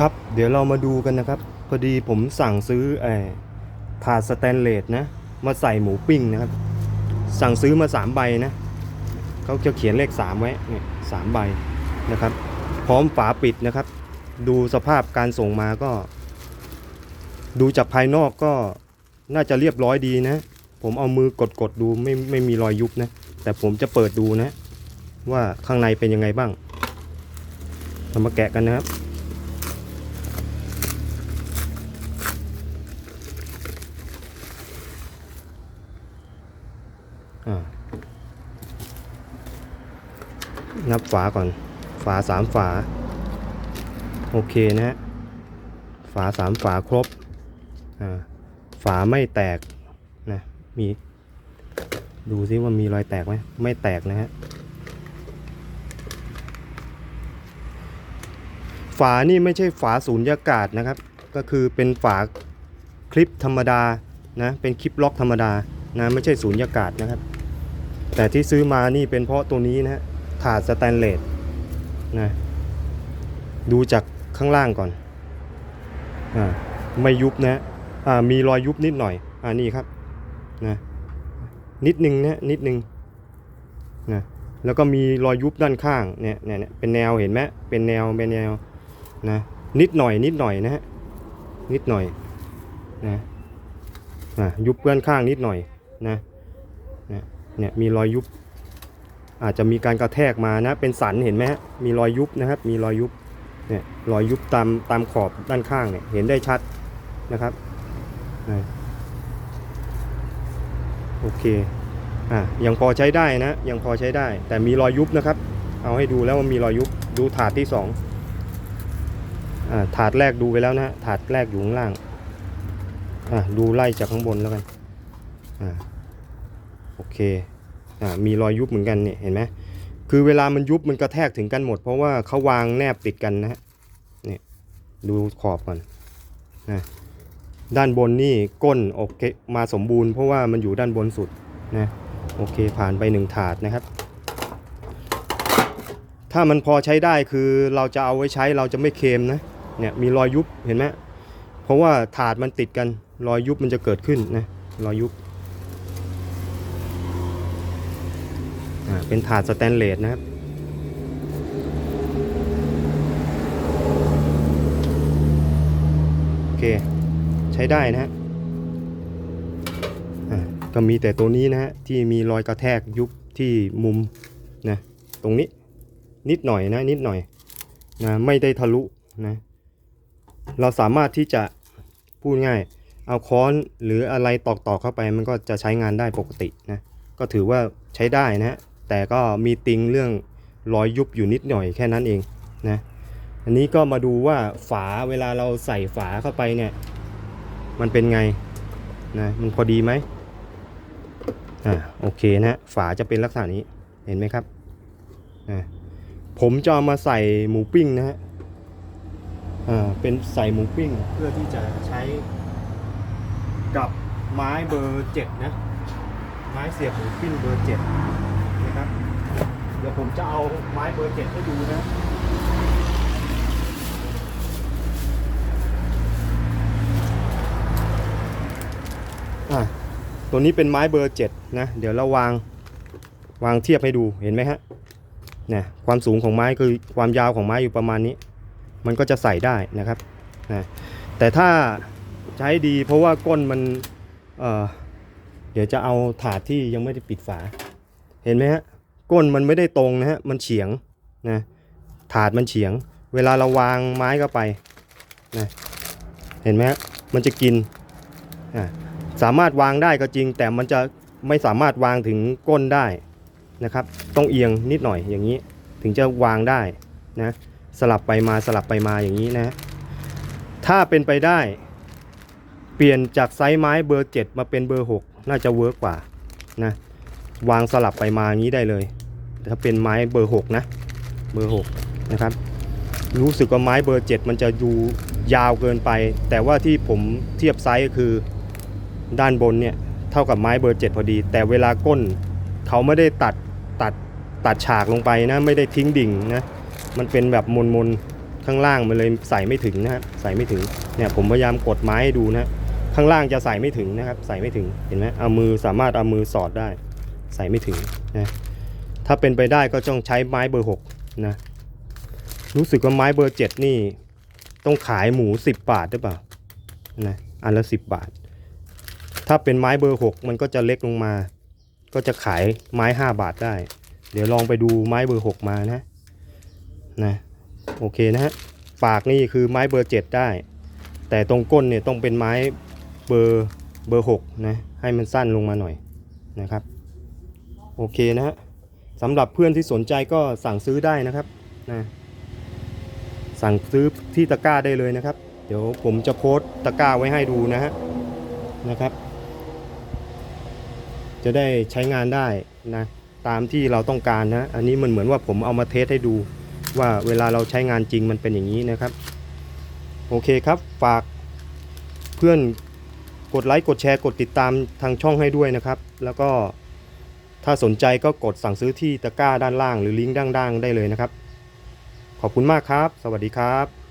ครับเดี๋ยวเรามาดูกันนะครับ พอดีผมสั่งซื้อไอ้ถาดสแตนเลสนะ มาใส่หมูปิ้งนะครับ สั่งซื้อมาสามใบนะเขาจะเขียนเลขสามไว้เนี่ยสามใบนะครับ พร้อมฝาปิดนะครับ ดูสภาพการส่งมาก็ ดูจากภายนอกก็น่าจะเรียบร้อยดีนะ ผมเอามือกดกดๆดูไม่ไม่มีรอยยุบนะ แต่ผมจะเปิดดูนะ ว่าข้างในเป็นยังไงบ้างเรามาแกะกันนะครับ นับฝาก่อน ฝาสามฝา โอเคนะฮะ ฝาสามฝาครบ ฝาไม่แตกนะ มี ดูซิว่ามีรอยแตกไหม ไม่แตกนะฮะ ฝานี่ไม่ใช่ฝาสูญญากาศนะครับ ก็คือเป็นฝาคลิปธรรมดานะ เป็นคลิปล็อกธรรมดา นะไม่ใช่สูญญากาศนะครับ แต่ที่ซื้อมานี่เป็นเพราะตัวนี้นะฮะถาดสแตนเลสนะดูจากข้างล่างก่อนอ่าไม่ยุบนะอ่ามีรอยยุบนิดหน่อยอ่านี่ครับนะนิดนึงนะนิดนึงนะแล้วก็มีรอยยุบด้านข้างเนี่ยเนี่ยเนี่ยเป็นแนวเห็นไหมเป็นแนวเป็นแนวนะนิดหน่อยนิดหน่อยนะฮะนิดหน่อยนะอะยุบเพื่อนข้างนิดหน่อย นะเนี่ยเนี่ยมีรอยยุบ อาจจะมีการกระแทกมานะ เป็นสันเห็นไหมฮะมีรอยยุบนะครับ มีรอยยุบเนี่ยรอยยุบตามตามขอบด้านข้างเนี่ยเห็นได้ชัดนะครับนะโอเคอะยังพอใช้ได้นะ ยังพอใช้ได้ แต่มีรอยยุบนะครับ เอาให้ดูแล้วว่ามีรอยยุบดูถาดที่สองอ่าถาดแรกดูไปแล้วนะถาดแรกอยู่ข้างล่างอะดูไล่จากข้างบนแล้วกันอ่า โอเคอ่ามีรอยยุบเหมือนกันเนี่ยเห็นไหมคือเวลามันยุบมันกระแทกถึงกันหมด เพราะว่าเขาวางแนบติดกันนะฮะเนี่ยดูขอบก่อนนะด้านบนนี่ก้นโอเคมาสมบูรณ์เพราะว่ามันอยู่ด้านบนสุดนะโอเคผ่านไปหนึ่งถาดนะครับ ถ้ามันพอใช้ได้คือเราจะเอาไว้ใช้เราจะไม่เค็มนะเนี่ยมีรอยยุบเห็นไหมเพราะว่าถาดมันติดกันรอยยุบมันจะเกิดขึ้นนะรอยยุบ อ่า เป็นถาดสแตนเลสนะครับ โอเค ใช้ได้นะฮะก็มีแต่ตัวนี้นะฮะ ที่มีรอยกระแทกยุบที่มุมนะตรงนี้นิดหน่อยนะ นิดหน่อยนะไม่ได้ทะลุนะเราสามารถที่จะพูดง่าย เอาค้อนหรืออะไรตอกๆเข้าไปมันก็จะใช้งานได้ปกตินะก็ถือว่าใช้ได้นะฮะ แต่ก็มีติงเรื่องรอยยุบอยู่นิดหน่อยแค่นั้นเองนะอันนี้ก็มาดูว่าฝาเวลาเราใส่ฝาเข้าไปเนี่ย มันเป็นไงนะมันพอดีไหมอ่าโอเคนะฝาจะเป็นลักษณะนี้เห็นไหมครับอ่าผมจะามาใส่หมูปิ้งนะฮะอ่าเป็นใส่หมูปิ้ง เพื่อที่จะใช้กับไม้เบอร์เจ็ดนะ ไม้เสียบหมูปิ้งเบอร์เจ็ด นะครับ เดี๋ยวผมจะเอาไม้เบอร์เจ็ดให้ดูนะตัวนี้เป็นไม้เบอร์เจ็ดนะ เดี๋ยวเราวางวางเทียบให้ดูเห็นไหมฮะเนี่ยความสูงของไม้คือความยาวของไม้อยู่ประมาณนี้ มันก็จะใส่ได้นะครับนะแต่ถ้าใช้ดีเพราะว่าก้นมันเเดี๋ยวจะเอาถาดที่ยังไม่ได้ปิดฝา เห็นไหมฮะก้นมันไม่ได้ตรงนะฮะมันเฉียงนะถาดมันเฉียง เวลาเราวางไม้เข้าไปนะเห็นไหมฮะมันจะกินอ่าสามารถวางได้ก็จริง แต่มันจะไม่สามารถวางถึงก้นได้นะครับ ต้องเอียงนิดหน่อยอย่างนี้ ถึงจะวางได้นะสลับไปมาสลับไปมาอย่างนี้นะถ้าเป็นไปได้ เปลี่ยนจากไซส์ไม้เบอร์ 7 มาเป็นเบอร์ 6 น่าจะเวิร์กกว่านะ วางสลับไปมาอย่างนี้ได้เลยถ้าเป็นไม้เบอร์ 6 นะ เบอร์ 6 นะครับ รู้สึกว่าไม้เบอร์ 7 มันจะอยู่ยาวเกินไป แต่ว่าที่ผมเทียบไซส์ก็คือด้านบนเนี่ยเท่ากับไม้เบอร์ 7 พอดี แต่เวลาก้นเขาไม่ได้ตัดตัดตัดฉากลงไปนะ ไม่ได้ทิ้งดิ่งนะ มันเป็นแบบมนมนข้างล่างมันเลยใส่ไม่ถึงนะครับใส่ไม่ถึงเนี่ยผมพยายามกดไม้ให้ดูนะข้างล่างจะใส่ไม่ถึงนะครับ ใส่ไม่ถึงเห็นไหมเอามือสามารถเอามือสอดได้ ใส่ไม่ถึงนะถ้าเป็นไปได้ก็ต้องใช้ไม้เบอร์หกนะรู้สึกว่าไม้เบอร์เจ็ดนี่ ต้องขายหมู 10 บาทหรือเปล่านะอันละ 10 บาท ถ้าเป็นไม้เบอร์ 6 มันก็จะเล็กลงมา ก็จะขายไม้ 5 บาทได้ เดี๋ยวลองไปดูไม้เบอร์ 6 มานะนะโอเคนะฮะปากนี่คือไม้เบอร์ 7 ได้ แต่ตรงก้นเนี่ยต้องเป็นไม้เบอร์เบอร์ 6 นะ ให้มันสั้นลงมาหน่อยนะครับ โอเคนะฮะสำหรับเพื่อนที่สนใจก็สั่งซื้อได้นะครับนะสั่งซื้อที่ตะกร้าได้เลยนะครับ เดี๋ยวผมจะโพสตะกร้าไว้ให้ดูนะฮะนะครับ จะได้ใช้งานได้นะตามที่เราต้องการนะ อันนี้มันเหมือนว่าผมเอามาเทสให้ดูว่าเวลาเราใช้งานจริงมันเป็นอย่างนี้นะครับ โอเคครับฝากเพื่อนกดไลค์กดแชร์กดติดตามทางช่องให้ด้วยนะครับ แล้วก็ ถ้าสนใจก็กดสั่งซื้อที่ตะกร้าด้านล่างหรือลิงก์ด้านล่างได้เลยนะครับ ขอบคุณมากครับ สวัสดีครับ